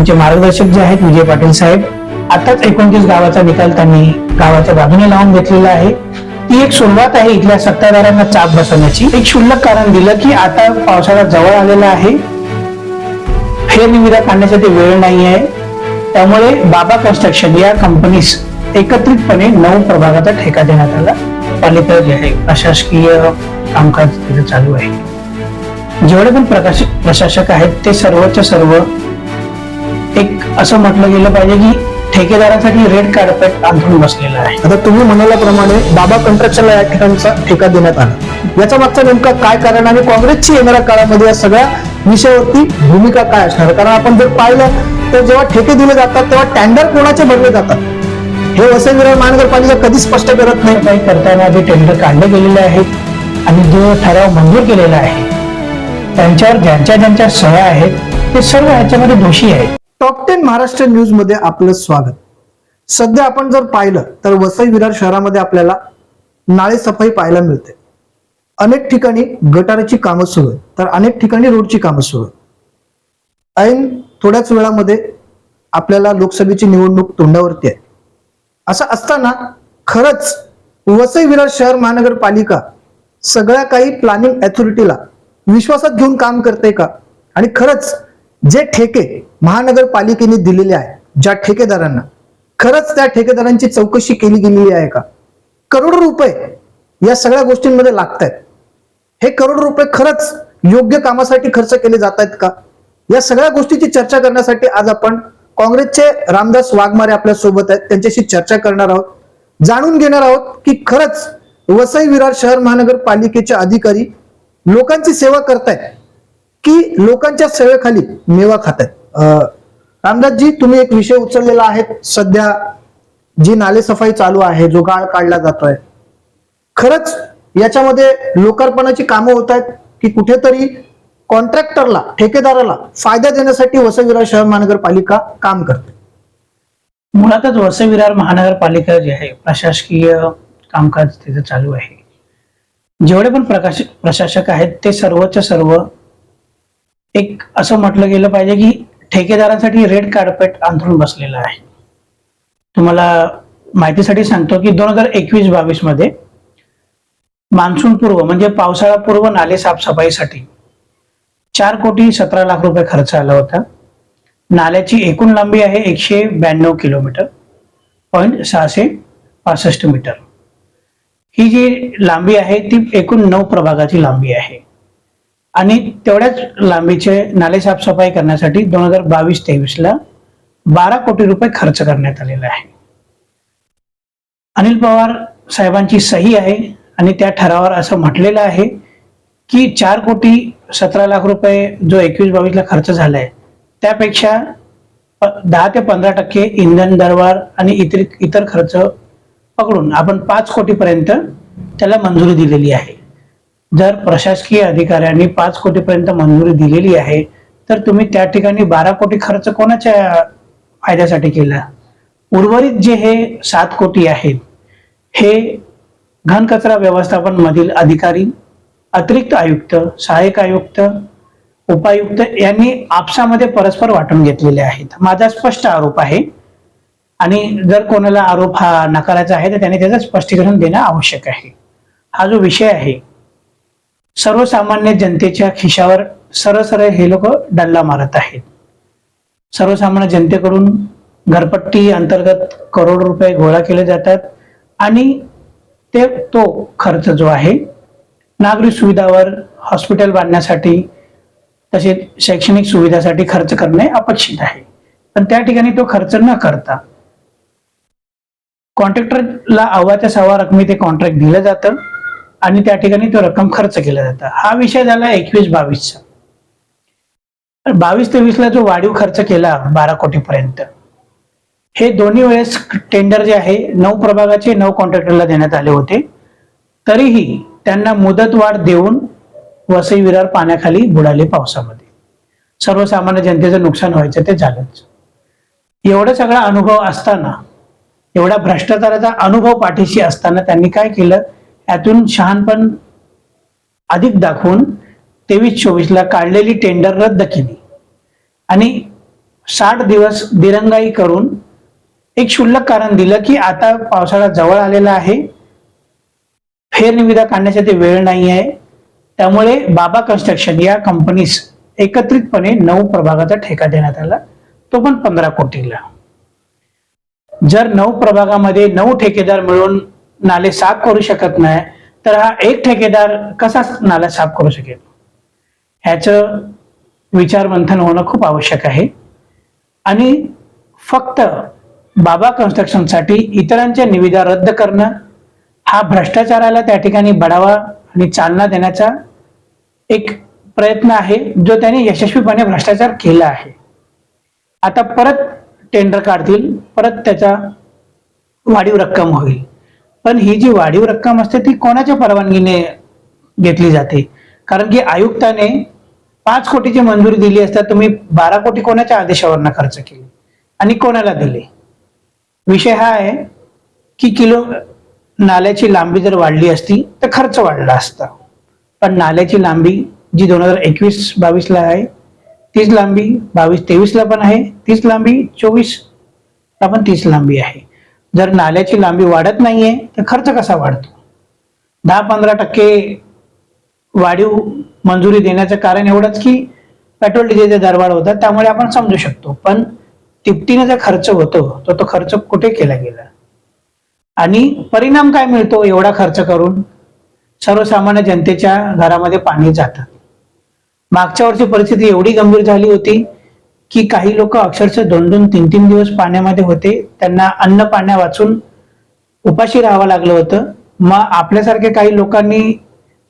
आमचे मार्गदर्शक जे आहेत विजय पाटील साहेब आताच एकोणतीस गावाचा निकाल त्यांनी गावाच्या बाजूने लावून घेतलेला आहे. ती एक सुरुवात आहे इथल्या सत्ताधाऱ्यांना चाप बसवण्याची. एक क्षुल्लक कारण दिलं की आता पावसाळा जवळ आलेला आहे. फेरनिविदा काढण्यासाठी वेळ नाही आहे. त्यामुळे बाबा कन्स्ट्रक्शन या कंपनीस एकत्रितपणे नऊ प्रभागाचा ठेका देण्यात आला. पालिका जे आहे प्रशासकीय कामकाज तिथे चालू आहे. जेवढे पण प्रकाश प्रशासक आहेत ते सर्वच्या सर्व एक असं म्हटलं गेलं पाहिजे की ठेकेदारासाठी रेड कार्पेट अंथरून बसलेलं आहे. आता तुम्ही म्हणाल्याप्रमाणे बाबा कंस्ट्रक्शनला या ठिकाणचा ठेका देण्यात आला. याचा मागचा नेमका काय कारण आणि काँग्रेसची येणाऱ्या काळामध्ये या सगळ्या विषयावरती भूमिका काय असणार? कारण आपण जर पाहिलं तर जेव्हा ठेके दिले जातात तेव्हा टेंडर कोणाचे भरले जातात? हे वसई विरार महानगरपालिका कधी स्पष्ट करत नाही. काही करताना जे टेंडर काढले गेलेले आहेत आणि जो ठराव मंजूर केलेला आहे त्यांच्यावर ज्यांच्या ज्यांच्या सह्या आहेत ते सर्व ह्याच्यामध्ये दोषी आहेत. टॉप टेन महाराष्ट्र न्यूजमध्ये आपलं स्वागत. सध्या आपण जर पाहिलं तर वसई विरार शहरामध्ये आपल्याला नाळे सफाई पाहायला मिळते. अनेक ठिकाणी गटाराची कामं सुरू आहेत. तर अनेक ठिकाणी रोडची कामं सुरू आहेत. ऐन थोड्याच वेळामध्ये आपल्याला लोकसभेची निवडणूक तोंडावरती आहे. असं असताना खरंच वसई विरार शहर महानगरपालिका सगळ्या काही प्लॅनिंग अथॉरिटीला विश्वासात घेऊन काम करते का? आणि खरंच जे ठेके महानगरपालिकेने दिलेले आहे ज्या ठेकेदारांना खरंच त्या ठेकेदारांची चौकशी केली गेलेली आहे का? करोडो रुपये या सगळ्या गोष्टींमध्ये लागत आहेत हे करोड रुपये खरंच योग्य कामासाठी खर्च केले जात आहेत का? या सगळ्या गोष्टीची चर्चा करण्यासाठी आज आपण काँग्रेसचे रामदास वाघमारे आपल्यासोबत आहेत. त्यांच्याशी चर्चा करणार आहोत. जाणून घेणार आहोत की खरंच वसई विरार शहर महानगरपालिकेचे अधिकारी लोकांची सेवा करतायत. की लोकांच्या सेवेखाली मेवा खात आहेत रामदासजी तुम्ही एक विषय उचललेला आहे. सध्या जी नालेसफाई चालू आहे जो गाळ काढला जातोय खरंच याच्यामध्ये लोकार्पणाची कामं होत आहेत की कुठेतरी कॉन्ट्रॅक्टरला ठेकेदाराला फायदा देण्यासाठी वसविरार शहर महानगरपालिका काम करते. मुळातच वसविरार महानगरपालिका जी आहे प्रशासकीय कामकाज तिथे चालू आहे. जेवढे पण प्रकाश प्रशासक आहेत ते सर्वच्या सर्व एक असं म्हटलं गेलं पाहिजे की ठेकेदारांसाठी रेड कार्पेट अंथरून बसलेलं आहे. तुम्हाला माहितीसाठी सांगतो की दोन हजार एकवीस बावीसमध्ये मान्सून पूर्व म्हणजे पावसाळा पूर्व नाले साफसफाईसाठी चार कोटी सतरा लाख रुपये खर्च आला होता. नाल्याची एकूण लांबी आहे एकशे ब्याण्णव किलोमीटर पॉईंट सहाशे पासष्ट मीटर. ही जी लांबी आहे ती एकूण नऊ प्रभागाची लांबी आहे. आणि तेवढ्याच लांबीचे नाले साफसफाई करण्यासाठी दोन हजार बावीस तेवीसला बारा कोटी रुपये खर्च करण्यात आलेला आहे. अनिल पवार साहेबांची सही आहे आणि त्या ठरावावर असं म्हटलेलं आहे की चार कोटी सतरा लाख रुपये जो एकवीस बावीसला खर्च झालाय त्यापेक्षा दहा ते पंधरा टक्के इंधन दरवाढ आणि इतर इतर खर्च पकडून आपण पाच कोटीपर्यंत त्याला मंजुरी दिलेली आहे. जर प्रशासकीय अधिकाऱ्यांनी पाच कोटीपर्यंत मंजुरी दिलेली आहे तर तुम्ही त्या ठिकाणी बारा कोटी खर्च कोणाच्या फायद्यासाठी केला? उर्वरित जे हे सात कोटी आहेत हे घनकचरा व्यवस्थापन मधील अधिकारी अतिरिक्त आयुक्त सहाय्यक आयुक्त उपायुक्त यांनी आपसामध्ये परस्पर वाटून घेतलेले आहेत. माझा स्पष्ट आरोप आहे. आणि जर कोणाला आरोप हा नकाराचा आहे तर त्याने त्याचं स्पष्टीकरण देणं आवश्यक आहे. हा जो विषय आहे सर्वसामान्य जनतेच्या खिशावर सरळ सरळ हे लोक डल्ला मारत आहेत. सर्वसामान्य जनतेकडून घरपट्टी अंतर्गत करोड रुपये गोळा केले जातात आणि ते तो खर्च जो आहे नागरिक सुविधावर हॉस्पिटल बांधण्यासाठी तसेच शैक्षणिक सुविधासाठी खर्च करणे अपेक्षित आहे. पण त्या ठिकाणी तो खर्च न करता कॉन्ट्रॅक्टरला अव्वाच्या सव्वा रकमी ते कॉन्ट्रॅक्ट दिलं जातं. आणि त्या ठिकाणी तो रक्कम खर्च केला जातं. हा विषय झाला एकवीस बावीसचा. बावीस तेवीसला जो वाढीव खर्च केला बारा कोटीपर्यंत हे दोन्ही वेळेस टेंडर जे आहे नऊ प्रभागाचे नऊ कॉन्ट्रॅक्टरला देण्यात आले होते. तरीही त्यांना मुदतवाढ देऊन वसई विरार पाण्याखाली बुडाले पावसामध्ये. सर्वसामान्य जनतेचं नुकसान व्हायचं ते झालंच. एवढा सगळा अनुभव असताना एवढा भ्रष्टाचाराचा अनुभव पाठीशी असताना त्यांनी काय केलं? यातून शहाणपण अधिक दाखवून तेवीस चोवीसला काढलेली टेंडर रद्द केली. आणि साठ दिवस दिरंगाई करून एक क्षुल्लक कारण दिलं की आता पावसाळा जवळ आलेला आहे. फेरनिविदा काढण्यासाठी वेळ नाही आहे. त्यामुळे बाबा कन्स्ट्रक्शन या कंपनीस एकत्रितपणे नऊ प्रभागाचा ठेका देण्यात आला. तो पण पंधरा कोटीला. जर नऊ प्रभागामध्ये नऊ ठेकेदार मिळून नाले साफ करू शकत नाही तर हा एक ठेकेदार कसा नाला साफ करू शकेल? ह्याचं विचार मंथन होणं खूप आवश्यक आहे. आणि फक्त बाबा कन्स्ट्रक्शनसाठी इतरांच्या निविदा रद्द करणं हा भ्रष्टाचाराला त्या ठिकाणी बढावा आणि चालना देण्याचा एक प्रयत्न आहे जो त्याने यशस्वीपणे भ्रष्टाचार केला आहे. आता परत टेंडर काढतील परत त्याचा वाढीव रक्कम होईल. पण ही जी वाढीव रक्कम असते ती कोणाच्या परवानगीने घेतली जाते? कारण की आयुक्ताने पाच कोटीची मंजुरी दिली असता तुम्ही बारा कोटी कोणाच्या आदेशावरनं खर्च केले? आणि कोणाला दिले? विषय हा आहे की किलो नाल्याची लांबी जर वाढली असती तर खर्च वाढला असता. पण नाल्याची लांबी जी दोन हजार एकवीस बावीसला आहे तीच लांबी बावीस तेवीसला पण आहे तीच लांबी चोवीस ला पण तीच लांबी आहे. जर नाल्याची लांबी वाढत नाहीये तर खर्च कसा वाढतो? दहा पंधरा टक्के वाढीव मंजुरी देण्याचं कारण एवढंच की पेट्रोल डिझेलचे दरवाढ होतात त्यामुळे आपण समजू शकतो. पण तिपटीने जो खर्च होतो तो तो खर्च कुठे केला गेला? आणि परिणाम काय मिळतो एवढा खर्च करून? सर्वसामान्य जनतेच्या घरामध्ये पाणी जातात मागच्या वर्षी परिस्थिती एवढी गंभीर झाली होती की काही लोक अक्षरशः दोन दोन तीन तीन दिवस पाण्यामध्ये होते. त्यांना अन्न पाण्या वाचून उपाशी राहावं लागलं होतं. मग आपल्यासारख्या काही लोकांनी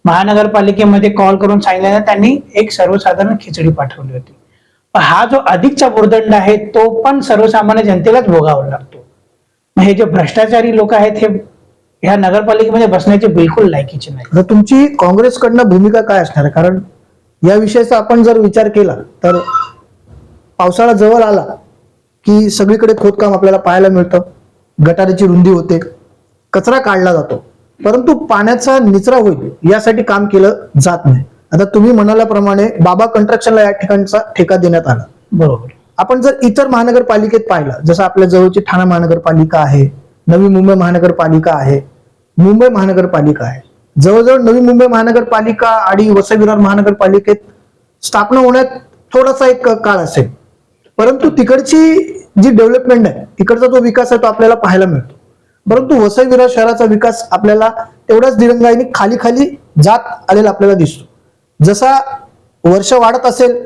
महानगरपालिकेमध्ये कॉल करून सांगितलं त्यांनी एक सर्वसाधारण खिचडी पाठवली होती. पण हा जो अधिकचा भूर्दंड आहे तो पण सर्वसामान्य जनतेलाच भोगावा लागतो. मग हे जे भ्रष्टाचारी लोक आहेत हे ह्या नगरपालिकेमध्ये बसण्याचे बिलकुल लायकीचे नाही. तुमची काँग्रेसकडनं भूमिका काय असणार? आहे कारण या विषयाचा आपण जर विचार केला तर पावसाळा जवळ आला की सगळीकडे खोदकाम आपल्याला पाहायला मिळतं. गटाराची रुंदी होते. कचरा काढला जातो. परंतु पाण्याचा निचरा होईल यासाठी काम केलं जात नाही. आता तुम्ही म्हणाल्याप्रमाणे बाबा कंस्ट्रक्शनला या ठिकाणचा ठेका देण्यात आला. बरोबर. आपण जर इतर महानगरपालिकेत पाहिलं जसं आपल्या जवळची ठाणा महानगरपालिका आहे नवी मुंबई महानगरपालिका आहे मुंबई महानगरपालिका आहे. जवळजवळ नवी मुंबई महानगरपालिका आणि वसई विरार महानगरपालिकेत स्थापना होण्यात थोडासा एक काळ असेल. परंतु तिकडची जी डेव्हलपमेंट आहे तिकडचा जो विकास आहे तो आपल्याला पाहायला मिळतो. परंतु वसई विरार शहराचा विकास आपल्याला तेवढ्याच दिरंगाईने खाली खाली जात आलेला आपल्याला दिसतो. जसा वर्ष वाढत असेल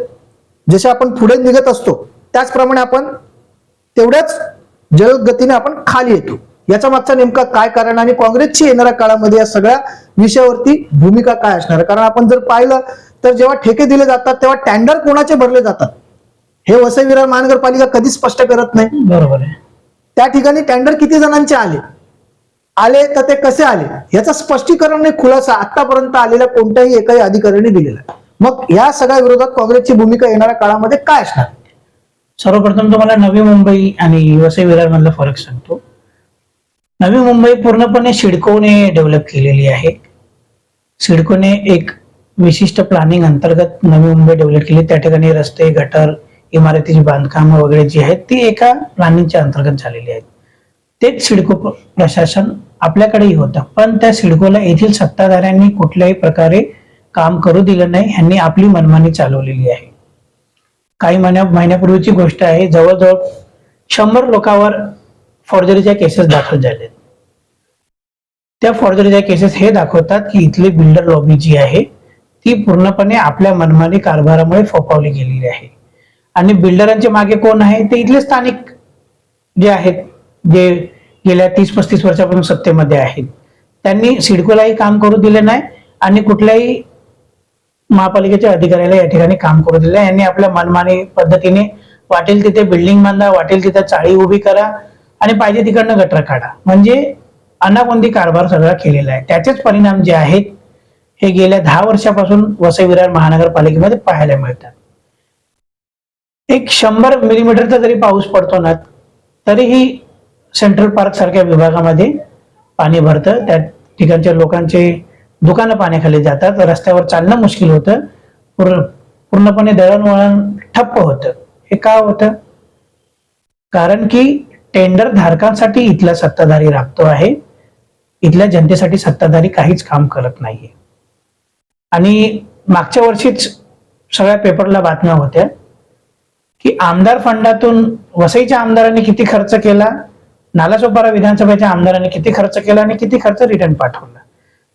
जसे आपण पुढे निघत असतो त्याचप्रमाणे आपण तेवढ्याच जलद गतीने आपण खाली येतो. याचा मागचा नेमका काय कारण आणि काँग्रेसची येणाऱ्या काळामध्ये या सगळ्या विषयावरती भूमिका काय असणार? कारण आपण जर पाहिलं तर जेव्हा ठेके दिले जातात तेव्हा टेंडर कोणाचे भरले जातात? हे वसई विरार महानगरपालिका कधीच स्पष्ट करत नाही. बरोबर आहे. त्या ठिकाणी टेंडर किती जणांचे आले? आले तर ते कसे आले? याचं स्पष्टीकरण नाही खुलासा आतापर्यंत आलेल्या कोणत्याही एकाही अधिकाऱ्याने दिलेला. मग या सगळ्या विरोधात काँग्रेसची भूमिका येणाऱ्या काळामध्ये काय असणार? सर्वप्रथम तुम्हाला नवी मुंबई आणि वसई विरार मधला फरक सांगतो. नवी मुंबई पूर्णपणे सिडकोने डेव्हलप केलेली आहे. सिडकोने एक विशिष्ट प्लॅनिंग अंतर्गत नवी मुंबई डेव्हलप केली. त्या ठिकाणी रस्ते गटर इमारतीची बांधकाम वगैरे जी आहेत ती एका प्लॅनिंगच्या अंतर्गत झालेली आहेत. तेच सिडको प्रशासन आपल्याकडेही होतं. पण त्या सिडकोला येथील सत्ताधाऱ्यांनी कुठल्याही प्रकारे काम करू दिलं नाही ह्यांनी आपली मनमानी चालवलेली आहे. काही महिन्या महिन्यापूर्वीची गोष्ट आहे जवळजवळ शंभर लोकांवर फॉर्जरीच्या केसेस दाखल झालेत. त्या फॉर्जरीच्या केसेस हे दाखवतात की इथली बिल्डर लॉबी जी आहे ती पूर्णपणे आपल्या मनमानी कारभारामुळे फोपावली गेलेली आहे. आणि बिल्डरांच्या मागे कोण आहे ते इथले स्थानिक जे आहेत जे गेल्या तीस पस्तीस वर्षापासून सत्तेमध्ये आहेत. त्यांनी सिडकोलाही काम करू दिले नाही आणि कुठल्याही महापालिकेच्या अधिकाऱ्याला या ठिकाणी काम करू दिले यांनी आपल्या मनमानी पद्धतीने वाटेल तिथे बिल्डिंग बांधा वाटेल तिथे चाळी उभी करा आणि पाहिजे तिकडनं गटर काढा. म्हणजे अनाकोंदी कारभार सगळा केलेला आहे. त्याचेच परिणाम जे आहेत हे गेल्या दहा वर्षापासून वसई विरार महानगरपालिकेमध्ये पाहायला मिळतात. एक शंभर मिलीमीटरचा जरी पाऊस पडतो ना तरीही सेंट्रल पार्क सारख्या विभागामध्ये पाणी भरतं. त्या ठिकाणच्या लोकांचे दुकानं पाण्याखाली जातात. रस्त्यावर चालणं मुश्किल होतं. पूर्ण पूर्णपणे दळणवळण ठप्प होतं. हे का होतं? कारण की टेंडर धारकांसाठी इथला सत्ताधारी राबतो आहे. इथल्या जनतेसाठी सत्ताधारी काहीच काम करत नाहीये. आणि मागच्या वर्षीच सगळ्या पेपरला बातम्या होत्या. की आमदार फंडातून वसईच्या आमदारांनी किती खर्च केला नालासोपारा विधानसभेच्या आमदारांनी किती खर्च केला आणि किती खर्च रिटर्न पाठवला?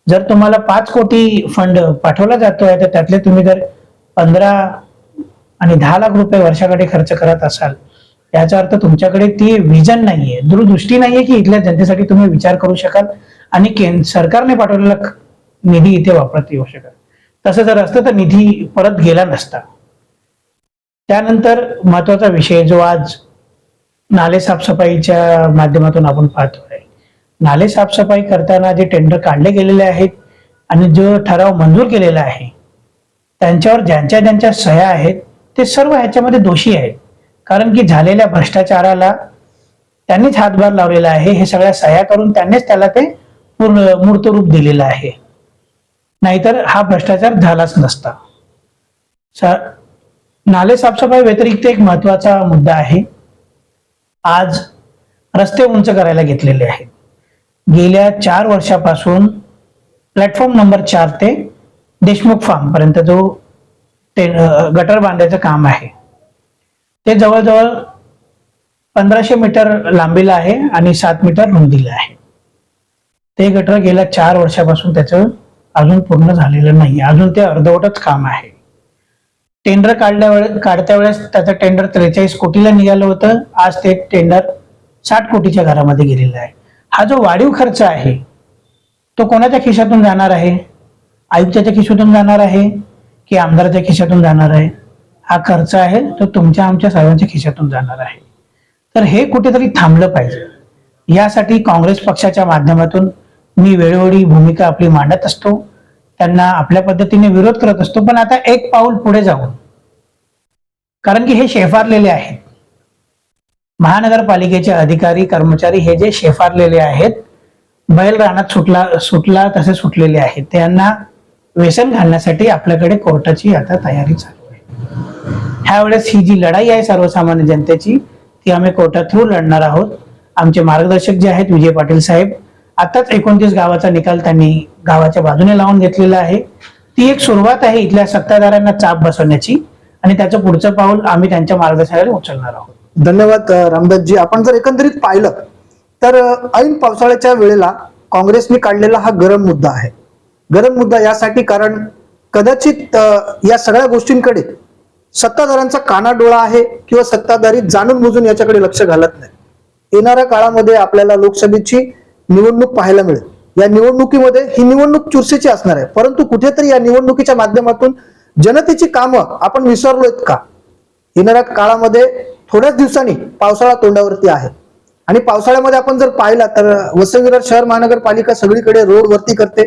जर तुम्हाला पाच कोटी फंड पाठवला जातोय तर त्यातले तुम्ही जर पंधरा आणि दहा लाख रुपये वर्षाकडे खर्च करत असाल याचा अर्थ तुमच्याकडे ती विजन नाहीये. दूरदृष्टी नाहीये की इथल्या जनतेसाठी तुम्ही विचार करू शकाल आणि केंद्र सरकारने पाठवलेला निधी इथे वापरता येऊ शकाल. तसं जर असतं तर निधी परत गेला नसता. त्यानंतर महत्त्वाचा विषय जो आज नाले साफसफाईच्या माध्यमातून आपण पाहतोय. नाले साफसफाई करताना जे टेंडर काढले गेलेले आहेत आणि जो ठराव मंजूर केलेला आहे त्यांच्यावर ज्यांच्या ज्यांच्या सह्या आहेत ते सर्व ह्याच्यामध्ये दोषी आहेत. कारण की झालेल्या भ्रष्टाचाराला त्यांनीच हातभार लावलेला आहे हे सगळ्या सह्या करून त्यांनीच त्याला ते पूर्ण मूर्त रूप दिलेलं आहे. नाहीतर हा भ्रष्टाचार झालाच नसता. स- नाले साफसफाई व्यतिरिक्त एक महत्त्वाचा मुद्दा आहे. आज रस्ते उंच करायला घेतलेले आहेत. गेल्या चार वर्षापासून प्लॅटफॉर्म नंबर चार ते देशमुख फार्म पर्यंत जो ते गटर बांधायचं काम आहे. ते जवळजवळ पंधराशे मीटर लांबीला आहे आणि सात मीटर रुंदीला आहे. ते गटर गेल्या चार वर्षापासून त्याचं अजून पूर्ण झालेलं नाही. अजून ते अर्धवटच काम आहे. टेंडर काढल्या वेळे काढत्या वेळेस त्याचं टेंडर त्रेचाळीस कोटीला निघालं होतं. आज ते टेंडर साठ कोटीच्या घरामध्ये गेलेलं आहे. हा जो वाढीव खर्च आहे तो कोणाच्या खिशातून जाणार आहे? आयुक्ताच्या खिशातून जाणार आहे की आमदाराच्या खिशातून जाणार आहे? हा खर्च आहे तो तुमच्या आमच्या सर्वांच्या खिशातून जाणार आहे. तर हे कुठेतरी थांबलं पाहिजे. यासाठी काँग्रेस पक्षाच्या माध्यमातून मी वेळोवेळी भूमिका आपली मांडत असतो. त्यांना आपल्या पद्धतीने विरोध करत असतो पण आता एक पाऊल पुढे जाऊन. कारण की हे शेफारलेले आहेत. महानगरपालिकेचे अधिकारी कर्मचारी हे जे शेफारलेले आहेत बैल रानात सुटला सुटला तसे सुटलेले आहेत. त्यांना व्यसन घालण्यासाठी आपल्याकडे कोर्टाची आता तयारी चालू आहे. ह्यावेळेस ही जी लढाई आहे सर्वसामान्य जनतेची ती आम्ही कोर्टा थ्रू लढणार आहोत. आमचे मार्गदर्शक जे आहेत विजय पाटील साहेब आताच एकोणतीस गावाचा निकाल त्यांनी गावाच्या बाजूने लावून घेतलेला आहे. ती एक सुरुवात आहे इथल्या सत्ताधाऱ्यांना चाप बसवण्याची आणि त्याचं पुढचं पाऊल आम्ही त्यांच्या मार्गदर्शनाने उचलणार आहोत. धन्यवाद रामदासजी. आपण जर एकंदरीत पाहिलं तर ऐन पावसाळ्याच्या वेळेला काँग्रेसने काढलेला हा गरम मुद्दा आहे. गरम मुद्दा यासाठी कारण कदाचित या सगळ्या गोष्टींकडे सत्ताधाऱ्यांचा कानाडोळा आहे किंवा सत्ताधारी जाणून बुजून याच्याकडे लक्ष घालत नाही. येणाऱ्या काळामध्ये आपल्याला लोकसभेची निवडणूक पाहायला मिळेल. या निवडणुकीमध्ये ही निवडणूक चुरशीची असणार आहे. परंतु कुठेतरी या निवडणुकीच्या माध्यमातून जनतेची कामं आपण विसरलोय का? येणाऱ्या काळामध्ये थोड्याच दिवसांनी पावसाळा तोंडावरती आहे. आणि पावसाळ्यामध्ये आपण जर पाहिला तर वसंतविरार शहर महानगरपालिका सगळीकडे रोड वरती करते.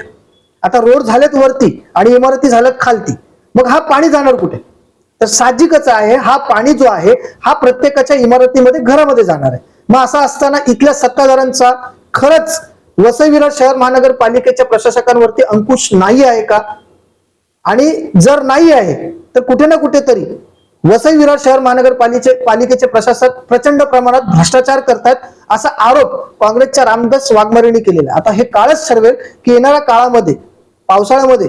आता रोड झालेत वरती आणि इमारती झाल्यात खालती. मग हा पाणी जाणार कुठे? तर साहजिकच आहे हा पाणी जो आहे हा प्रत्येकाच्या इमारतीमध्ये घरामध्ये जाणार आहे. मग असं असताना इथल्या सत्ताधाऱ्यांचा खरंच वसईविरार शहर महानगरपालिकेच्या प्रशासकांवरती अंकुश नाही आहे का? आणि जर नाही आहे तर कुठे ना कुठेतरी वसईविरार शहर महानगरपालिके पालिकेचे प्रशासक प्रचंड प्रमाणात भ्रष्टाचार करतात असा आरोप काँग्रेसच्या रामदास वाघमारेंनी केलेला आता हे काळच ठरवेल की येणाऱ्या काळामध्ये पावसाळ्यामध्ये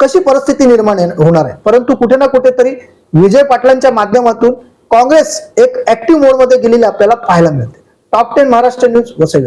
कशी परिस्थिती निर्माण होणार आहे. परंतु कुठे ना कुठेतरी विजय पाटलांच्या माध्यमातून काँग्रेस एक ऍक्टिव्ह मोडमध्ये गेलेली आपल्याला पाहायला मिळते. Top ten Maharashtra news Vasai